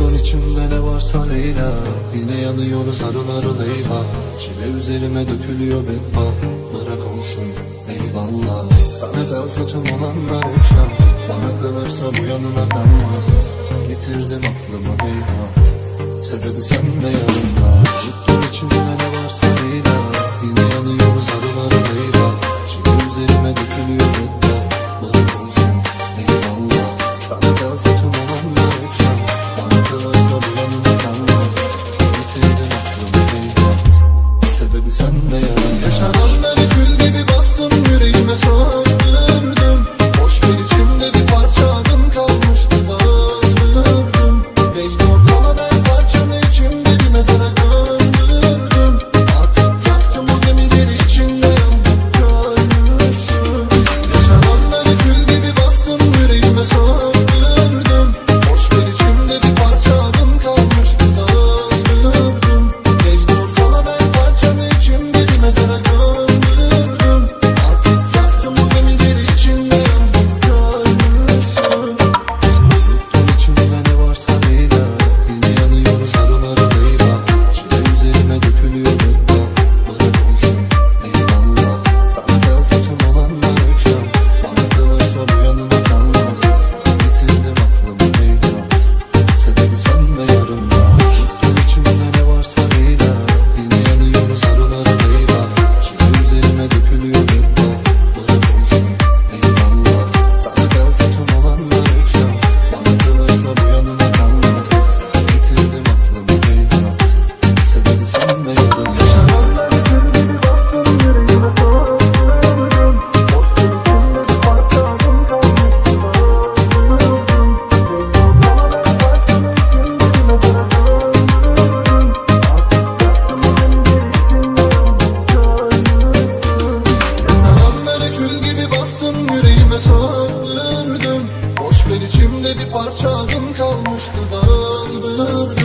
Unuttun içimde ne varsa Leyla. Yine yanıyoruz arılar eyvah Çile üzerime dökülüyor bedba. Bırak olsun eyvallah. Sana kalsa tüm olanlar uçmaz Bana kalırsa bu yanına dalmaz. Getirdim aklımı heyhat. Sebebi sen ve yanımda. Unuttun içimde ne varsa Leyla. Yine yanıyoruz arılar eyvah bir parçadım kalmıştı da özgür